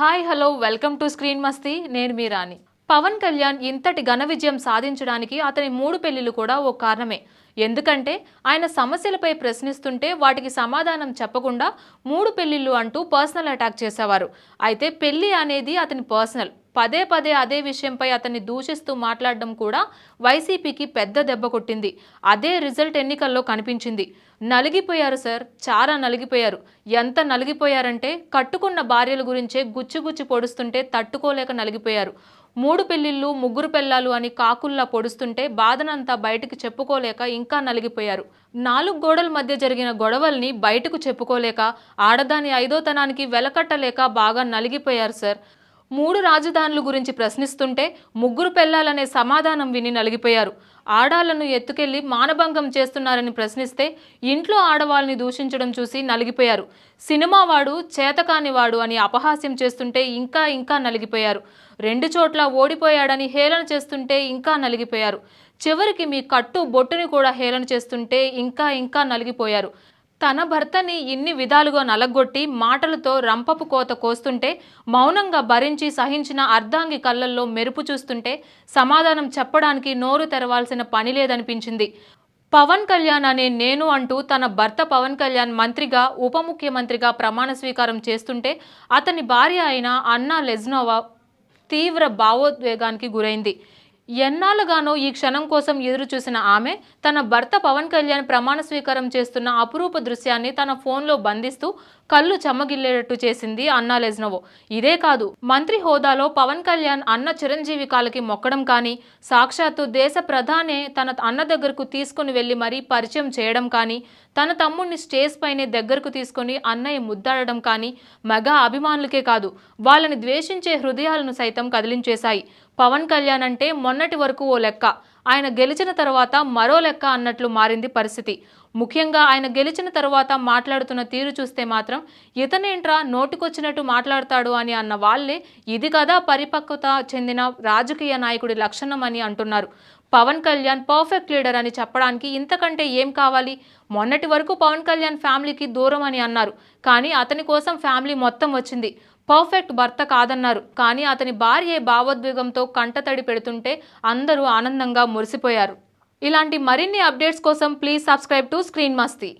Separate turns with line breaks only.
Hi hello welcome to screen Masti. నేను మీ రాణి. పవన్ కళ్యాణ్ ఇంతటి ఘన విజయం సాధించడానికి అతని మూడు పెళ్ళిలు కూడా ఓ కారణమే. ఎందుకంటే ఆయన సమస్యలపై ప్రశ్నిస్తుంటే వాటికి సమాధానం చెప్పకుండా మూడు పెళ్ళిళ్ళు అంటూ పర్సనల్ అటాక్ చేసేవారు. అయితే పెళ్ళి అనేది అతని పర్సనల్. పదే పదే అదే విషయంపై అతన్ని దూషిస్తూ మాట్లాడడం కూడా వైసీపీకి పెద్ద దెబ్బ కొట్టింది. అదే రిజల్ట్ ఎన్నికల్లో కనిపించింది. నలిగిపోయారు సార్. చాలా నలిగిపోయారు. ఎంత నలిగిపోయారంటే కట్టుకున్న భార్యల గురించే గుచ్చిగుచ్చి పొడుస్తుంటే తట్టుకోలేక నలిగిపోయారు. మూడు పెళ్ళిళ్ళు ముగ్గురు పెళ్ళాలు అని కాకుల్లా పొడుస్తుంటే బాధనంతా బయటకు చెప్పుకోలేక ఇంకా నలిగిపోయారు. నాలుగు గోడల మధ్య జరిగిన గొడవల్ని బయటకు చెప్పుకోలేక ఆడదాని ఐదోతనానికి వెలకట్టలేక బాగా నలిగిపోయారు సార్. మూడు రాజధానుల గురించి ప్రశ్నిస్తుంటే ముగ్గురు పెళ్ళాలనే సమాధానం విని నలిగిపోయారు. ఆడాలను ఎత్తుకెళ్ళి మానభంగం చేస్తున్నారని ప్రశ్నిస్తే ఇంట్లో ఆడవాళ్ళని దూషించడం చూసి నలిగిపోయారు. సినిమా వాడు చేతకాని వాడు అని అపహాస్యం చేస్తుంటే ఇంకా ఇంకా నలిగిపోయారు. రెండు చోట్ల ఓడిపోయాడని హేళన చేస్తుంటే ఇంకా నలిగిపోయారు. చివరికి మీ కట్టు బొట్టుని కూడా హేళన చేస్తుంటే ఇంకా ఇంకా నలిగిపోయారు. తన భర్తని ఇన్ని విధాలుగా నలగొట్టి మాటలతో రంపపు కోత కోస్తుంటే మౌనంగా భరించి సహించిన అర్ధాంగి కళ్ళల్లో మెరుపు చూస్తుంటే సమాధానం చెప్పడానికి నోరు తెరవాల్సిన పని లేదనిపించింది. పవన్ కళ్యాణ్ అనే నేను అంటూ తన భర్త పవన్ కళ్యాణ్ మంత్రిగా ఉప ముఖ్యమంత్రిగా ప్రమాణ స్వీకారం చేస్తుంటే అతని భార్య అయిన అన్నా లెజ్నోవా తీవ్ర భావోద్వేగానికి గురైంది. ఎన్నాళ్ళుగానో ఈ క్షణం కోసం ఎదురు చూసిన ఆమె తన భర్త పవన్ కళ్యాణ్ ప్రమాణ స్వీకారం చేస్తున్న అపురూప దృశ్యాన్ని తన ఫోన్లో బంధిస్తూ కళ్ళు చెమ్మగిల్లేటట్టు చేసింది అన్నా లెజ్నవో ఇదే కాదు మంత్రి హోదాలో పవన్ కళ్యాణ్ అన్న చిరంజీవి కాలకి మొక్కడం కానీ సాక్షాత్తు దేశ ప్రధానే తన అన్న దగ్గరకు తీసుకుని వెళ్ళి మరీ పరిచయం చేయడం కానీ తన తమ్ముడిని స్టేజ్ పైనే దగ్గరకు తీసుకొని అన్నయ్య ముద్దాడడం కానీ మగ అభిమానులకే కాదు వాళ్ళని ద్వేషించే హృదయాలను సైతం కదిలించేశాయి. పవన్ కళ్యాణ్ అంటే మొన్నటి వరకు ఓ లెక్క. ఆయన గెలిచిన తర్వాత మరో లెక్క అన్నట్లు మారింది పరిస్థితి. ముఖ్యంగా ఆయన గెలిచిన తర్వాత మాట్లాడుతున్న తీరు చూస్తే మాత్రం ఇతనేంట్రా నోటికొచ్చినట్టు మాట్లాడతాడు అని అన్న వాళ్ళే ఇది కదా పరిపక్వత చెందిన రాజకీయ నాయకుడి లక్షణం అని అంటున్నారు. పవన్ కళ్యాణ్ పర్ఫెక్ట్ లీడర్ అని చెప్పడానికి ఇంతకంటే ఏం కావాలి? మొన్నటి వరకు పవన్ కళ్యాణ్ ఫ్యామిలీకి దూరం అని అన్నారు. కానీ అతని కోసం ఫ్యామిలీ మొత్తం వచ్చింది. పర్ఫెక్ట్ భర్త కాదన్నారు. కానీ అతని భార్య భావోద్వేగంతో కంటతడి పెడుతుంటే అందరూ ఆనందంగా మురిసిపోయారు. ఇలాంటి మరిన్ని అప్డేట్స్ కోసం please subscribe to screen Masti.